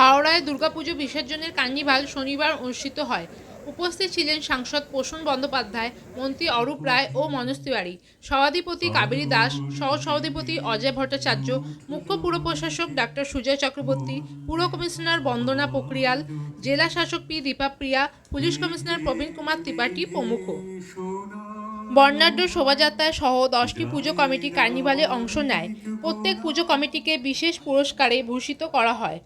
হাওড়ায় দুর্গাপুজো বিসর্জনের কার্নিভাল শনিবার অনুষ্ঠিত হয়। উপস্থিত ছিলেন সাংসদ পোষণ বন্দ্যোপাধ্যায়, মন্ত্রী অরূপ রায় ও মনোজ তিওয়ারি। সভাধিপতি কাবেরী দাস সহ সভাধিপতি অজয় ভট্টাচার্য, মুখ্য পুর প্রশাসক ডাক্তার সুজয় চক্রবর্তী, পুর কমিশনার বন্দনা পোখরিয়াল, জেলা শাসক P Deepa Priya, police commissioner Praveen Kumar Tripathi প্রমুখ। বর্ণাঢ্য শোভাযাত্রায় সহ দশটি পুজো কমিটি কার্নিভালে অংশ নেয়। প্রত্যেক পুজো কমিটিকে বিশেষ পুরস্কারে ভূষিত করা হয়।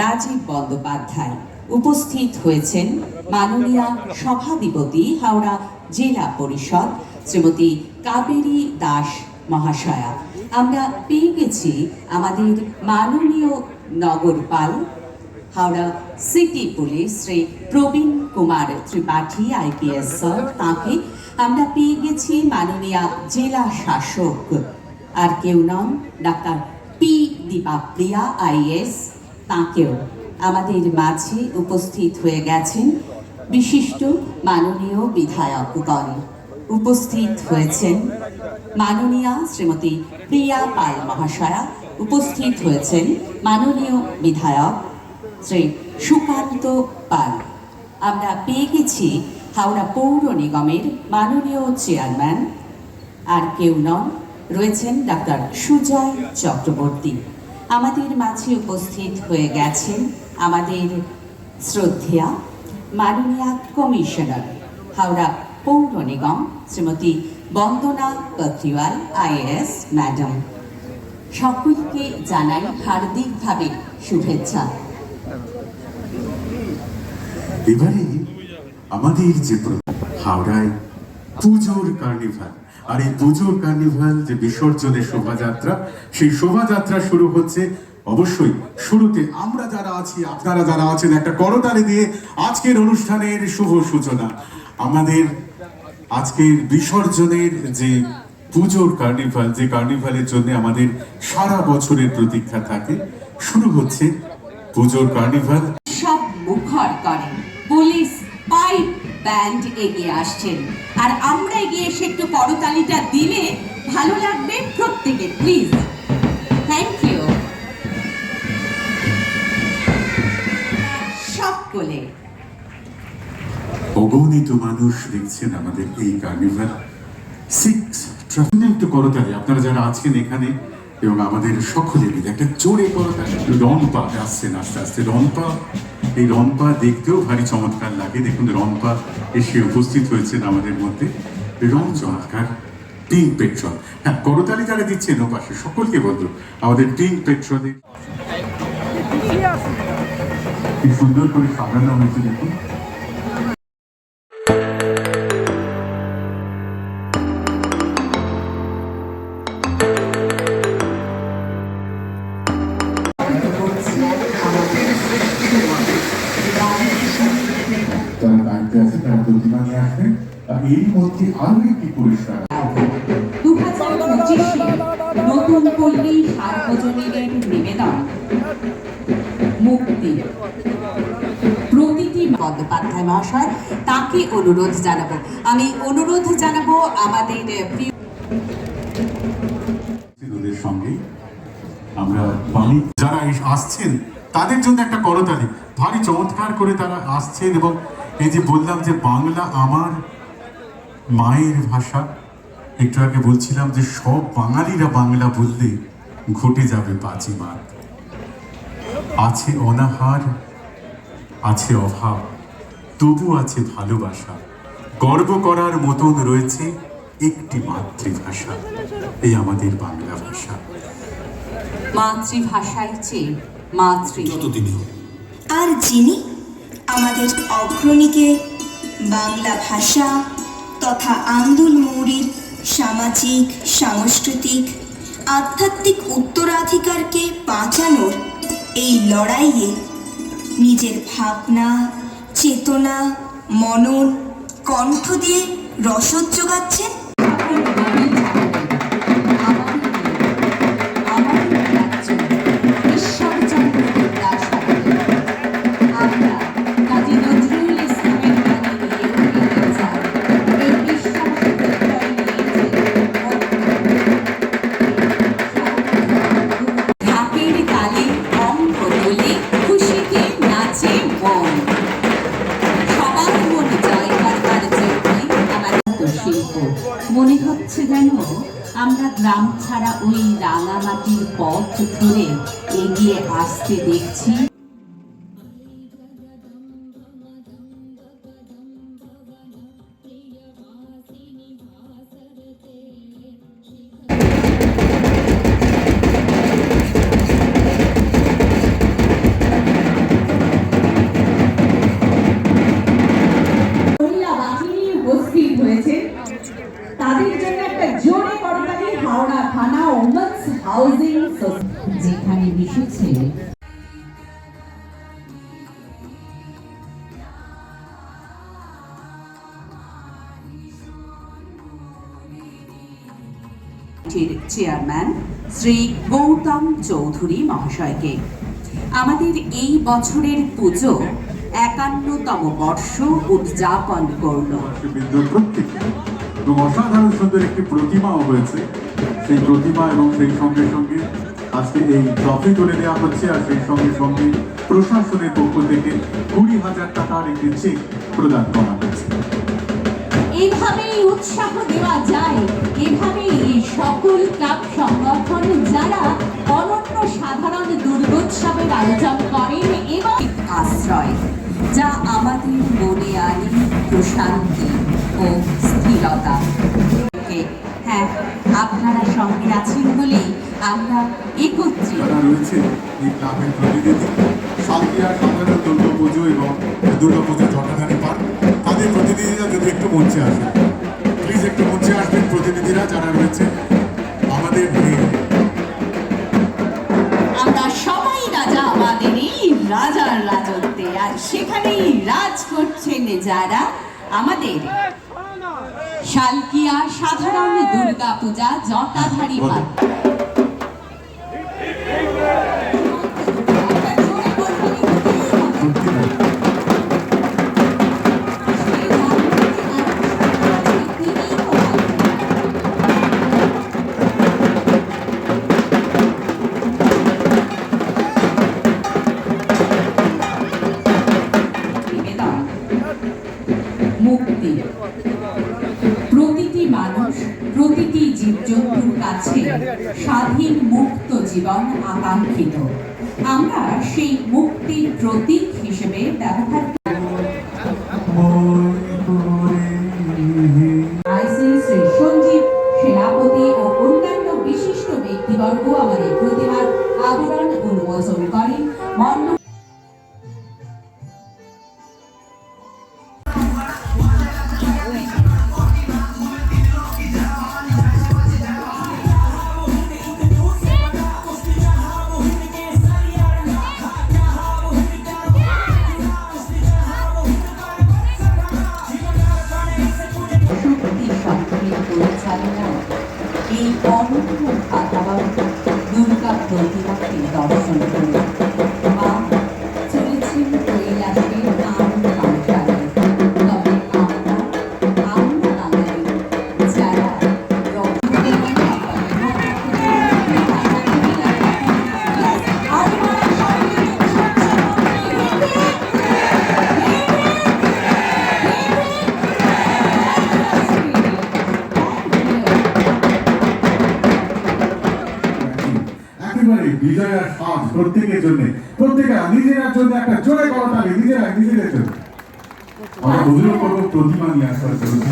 রাজীব বন্দ্যোপাধ্যায়। উপস্থিত হয়েছেন মাননীয় সভাধিপতি হাওড়া জেলা পরিষদ, শ্রীমতী কাবেরী দাস মহাশয়া। আমরা পেয়ে গেছি আমাদের মাননীয় নগরপাল, Howrah city police Shri Praveen Kumar Tripathi, IPS sir তাকে। আমরা পেয়ে গেছি মাননীয় জেলা শাসক। আর কেউ নন, ডাক্তার পি দীপাপ্রিয়া, আইএস তাকেও আমাদের মাঝে উপস্থিত হয়ে গেছেন বিশিষ্ট মাননীয় বিধায়কগণ। উপস্থিত হয়েছেন মাননীয়া শ্রীমতী প্রিয়া পাল মহাশয়া, উপস্থিত হয়েছেন মাননীয় বিধায়ক শ্রী সুকান্ত পাল। আমরা পেয়ে গেছি হাওড়া পৌর নিগমের মাননীয় চেয়ারম্যান। আর কেউ নন, রয়েছেন ডাক্তার সুজয় চক্রবর্তী। আমাদের মাঝে উপস্থিত হয়ে গেছেন আমাদের শ্রদ্ধেয়া মাননীয়া কমিশনার হাওড়া পৌর নিগম শ্রীমতী বন্দনা কত্রিওয়াল আইএএস ম্যাডাম। সকলকে জানাই হার্দিকভাবে শুভেচ্ছা। এবারে আমাদের যে হাওড়ায় পুজোর কার্নিভাল। আর এই পুজোর কার্নিভাল যে বিসর্জনের শোভাযাত্রা, সেই শোভাযাত্রা শুরু হচ্ছে অবশ্যই শুরুতে। আমরা যারা আছি, আপনারা যারা আছেন, একটা করতালি দিয়ে আজকের অনুষ্ঠানের শুভ সূচনা। আমাদের আজকের বিসর্জনের যে পুজোর কার্নিভাল, যে কার্নিভালের জন্য আমাদের সারা বছরের প্রতীক্ষা থাকে, শুরু হচ্ছে পুজোর কার্নিভাল। সব মুখর করেন পুলিশ, পাইপ ব্যান্ড এগিয়ে আসছেন। আর আমরা এগিয়ে এসে একটু করতালিটা দিলে ভালো লাগবে প্রত্যেকে প্লিজ থ্যাংক ইউ সকলে। অগণিত মানুষ দেখছেন আমাদের এই কার্নিভাল। সিক্স একটু করতালি। আপনারা যারা আছেন এখানে এবং আমাদের সকলে একটা জোরে করতালি। রনপা আসছেন, আস্তে আস্তে রনপা এই রম্পা দেখতেও ভারী চমৎকার লাগে। দেখুন রম্পা এসে উপস্থিত হয়েছেন আমাদের মধ্যে। রং চমৎকার পিঙ্ক পেট্রল। হ্যাঁ করতালি যারা দিচ্ছেন ও পাশে সকলকে বলতো আমাদের পিঙ্ক পেট্রোলের কি সুন্দর করে সাজানো হয়েছে, দেখুন। এই মধ্যে আরও একটি পুরস্কার দু হাজার পঁচিশে নতুন পল্লী সার্বজনীনের নিবেদন। মুক্তি। প্রতিটি বন্দ্যোপাধ্যায় মহাশয় তাকে অনুরোধ জানাব। আমি অনুরোধ জানাব আমাদের প্রিয় সঙ্গে আমরা যারা আসছেন তাদের জন্য একটা করতালি। ভারী চমৎকার করে তারা আসছেন এবং এই যে বললাম যে বাংলা আমার মায়ের ভাষা। একটু আগে বলছিলাম যে সব বাঙালিরা বাংলা বললে ঘটে যাবে বাজি মার আছে অনাহার আছে অভাব তবু আছে ভালোবাসা। গর্ব করার মতন রয়েছে একটি মাতৃভাষা এই আমাদের বাংলা ভাষা। মাতৃভাষায় চেয়ে মাতৃ। আর যিনি আমাদের অগ্রণীকে বাংলা ভাষা তথা আন্দুল মৌরির সামাজিক, সাংস্কৃতিক, আধ্যাত্মিক উত্তরাধিকারকে বাঁচানোর এই লড়াইয়ে নিজের ভাবনা, চেতনা, মনন, কণ্ঠ দিয়ে রসদ যোগাচ্ছেন হচ্ছে যেন আমরা গ্রাম ছাড়া ওই রাঙামাটির পথ ধরে এগিয়ে আসতে দেখছি। চেয়ারম্যান শ্রী গৌতম চৌধুরী মহাশয়কে। আমাদের এই বছরের পুজো একান্নতম বর্ষ উদযাপন করল। অসাধারণ সুন্দর একটি প্রতিমাও হয়েছে। সেই প্রতিমা এবং সেই সঙ্গে সঙ্গে আজকে এই ট্রফি তুলে দেওয়া হচ্ছে আর সেই সঙ্গে সঙ্গে প্রশাসনের পক্ষ থেকে কুড়ি হাজার টাকার একটি চেক প্রদান করা এভাবেই উৎসাহ দেওয়া যায়, এভাবেই সকল ক্লাব সংগঠন যারা অনন্য সাধারণ দুর্গোৎসবের আয়োজন করেন এবং আশ্রয়, যা আমাদের মনে আনে প্রশান্তি ও স্থিরতা। হ্যাঁ আপনারা সঙ্গে আছেন বলেই আমরা একত্রিত। রয়েছে এই ক্লাবের প্রতিনিধি সালকিয়া সাধারণ দুর্গা পুজো এবং দুর্গা পুজো জটাধারী পার্ক তাদের প্রতিনিধিরা যদি একটু মঞ্চে আসেন প্লিজ একটু মঞ্চে আসবেন প্রতিনিধিরা যারা রয়েছে আমাদের এই আমরা সবাই রাজা আমাদের রাজার রাজত্বে আর সেখানেই রাজ করছেন যারা আমাদের। শালকিয়া সাধারণ দুর্গা পূজা জটাধারী জীবন আকাঙ্ক্ষিত আমরা সেই মুক্তির প্রতীক হিসেবে ব্যবহার এই অনন্য ভাতাবান দুর্গা প্রতিমাকে দর্শন করে বিজয়ের আজ প্রত্যেকের জন্য প্রত্যেকে নিজেরা জন্য একটা জোরে করতালি নিজেরা, নিজেদের জন্য। আমরা বুঝলেও করব প্রতিমা নিয়ে আসার জন্য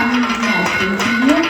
আমি